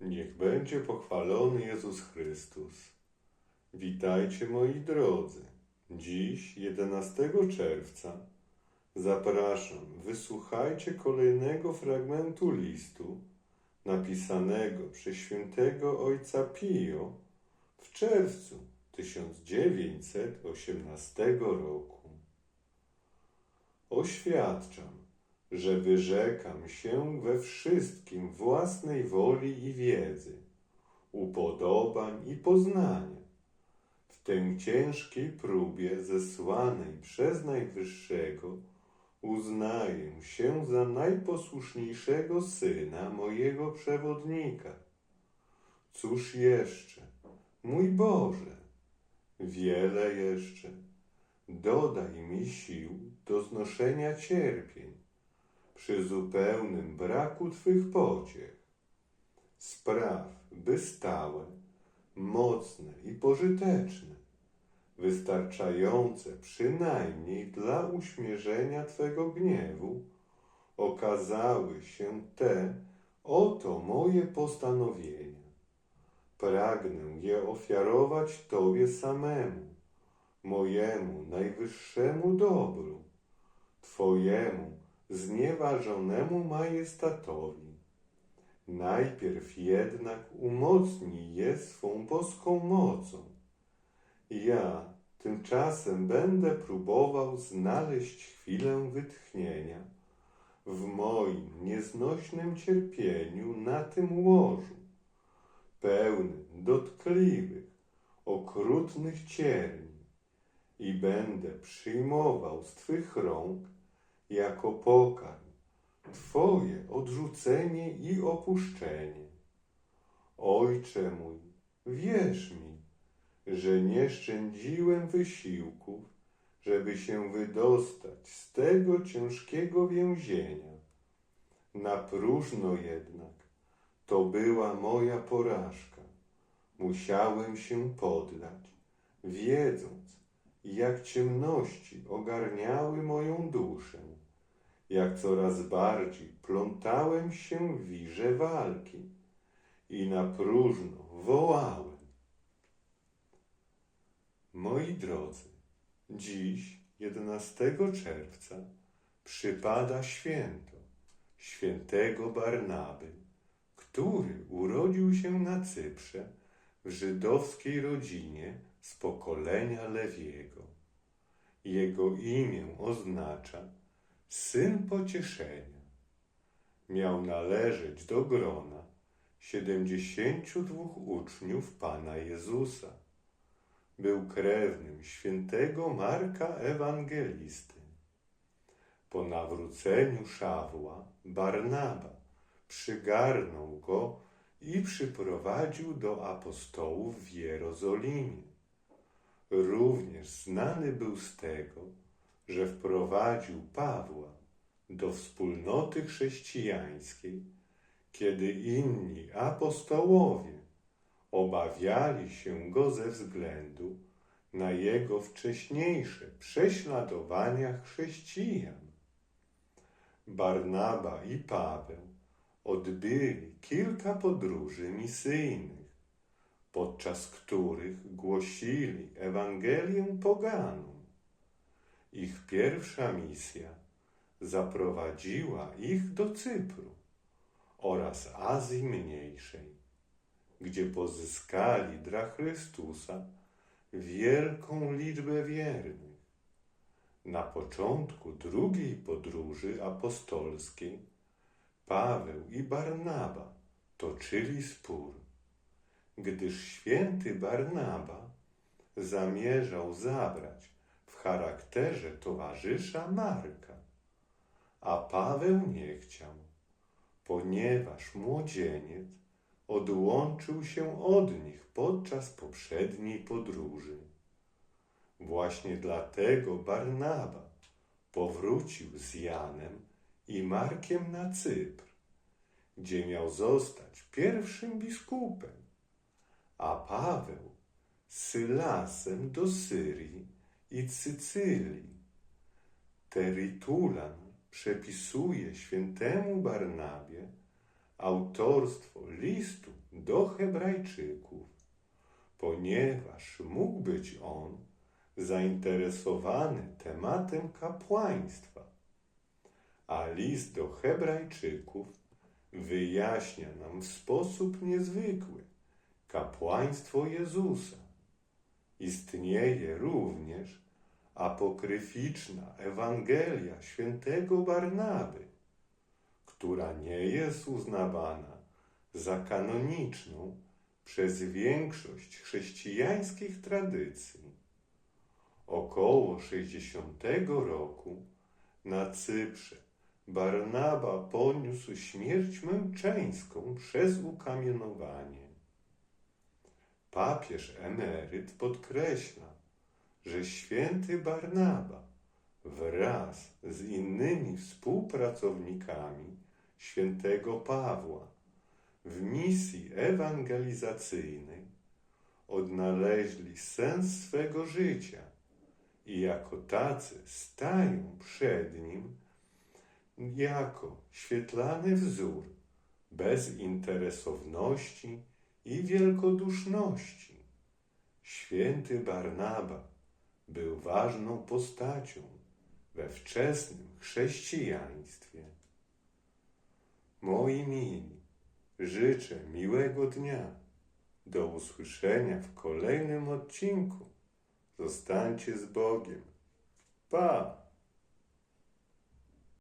Niech będzie pochwalony Jezus Chrystus. Witajcie moi drodzy. Dziś, 11 czerwca, zapraszam, wysłuchajcie kolejnego fragmentu listu napisanego przez świętego ojca Pio w czerwcu 1918 roku. Oświadczam, że wyrzekam się we wszystkim własnej woli i wiedzy, upodobań i poznania. W tej ciężkiej próbie zesłanej przez Najwyższego uznaję się za najposłuszniejszego syna mojego przewodnika. Cóż jeszcze, mój Boże, wiele jeszcze. Dodaj mi sił do znoszenia cierpień przy zupełnym braku Twych pociech. Spraw, by stałe, mocne i pożyteczne, wystarczające przynajmniej dla uśmierzenia Twego gniewu, okazały się te oto moje postanowienia. Pragnę je ofiarować Tobie samemu, mojemu najwyższemu dobru, Twojemu znieważonemu majestatowi. Najpierw jednak umocnij je swą boską mocą. Ja tymczasem będę próbował znaleźć chwilę wytchnienia w moim nieznośnym cierpieniu na tym łożu, pełnym dotkliwych, okrutnych cierni i będę przyjmował z Twych rąk jako pokarm Twoje odrzucenie i opuszczenie. Ojcze mój, wierz mi, że nie szczędziłem wysiłków, żeby się wydostać z tego ciężkiego więzienia. Na próżno jednak to była moja porażka. Musiałem się poddać, wiedząc, jak ciemności ogarniały moją duszę, jak coraz bardziej plątałem się w wirze walki i na próżno wołałem. Moi drodzy, dziś, 11 czerwca, przypada święto świętego Barnaby, który urodził się na Cyprze w żydowskiej rodzinie z pokolenia Lewiego. Jego imię oznacza syn pocieszenia. Miał należeć do grona siedemdziesięciu dwóch uczniów Pana Jezusa. Był krewnym świętego Marka Ewangelisty. Po nawróceniu Szawła Barnaba przygarnął go i przyprowadził do apostołów w Jerozolimie. Również znany był z tego, że wprowadził Pawła do wspólnoty chrześcijańskiej, kiedy inni apostołowie obawiali się go ze względu na jego wcześniejsze prześladowania chrześcijan. Barnaba i Paweł odbyli kilka podróży misyjnych, podczas których głosili Ewangelię poganom. Ich pierwsza misja zaprowadziła ich do Cypru oraz Azji Mniejszej, gdzie pozyskali dla Chrystusa wielką liczbę wiernych. Na początku drugiej podróży apostolskiej Paweł i Barnaba toczyli spór, gdyż święty Barnaba zamierzał zabrać charakterze towarzysza Marka, a Paweł nie chciał, ponieważ młodzieniec odłączył się od nich podczas poprzedniej podróży. Właśnie dlatego Barnaba powrócił z Janem i Markiem na Cypr, gdzie miał zostać pierwszym biskupem, a Paweł Sylasem do Syrii i Sycylii. Teritulan przepisuje świętemu Barnabie autorstwo listu do Hebrajczyków, ponieważ mógł być on zainteresowany tematem kapłaństwa, a list do Hebrajczyków wyjaśnia nam w sposób niezwykły kapłaństwo Jezusa. Istnieje również apokryficzna Ewangelia świętego Barnaby, która nie jest uznawana za kanoniczną przez większość chrześcijańskich tradycji. Około 60 roku na Cyprze Barnaba poniósł śmierć męczeńską przez ukamienowanie. Papież emeryt podkreśla, że święty Barnaba wraz z innymi współpracownikami świętego Pawła w misji ewangelizacyjnej odnaleźli sens swego życia i jako tacy stają przed nim jako świetlany wzór bezinteresowności i wielkoduszności. Święty Barnaba był ważną postacią we wczesnym chrześcijaństwie. Moi mili, życzę miłego dnia. Do usłyszenia w kolejnym odcinku. Zostańcie z Bogiem. Pa!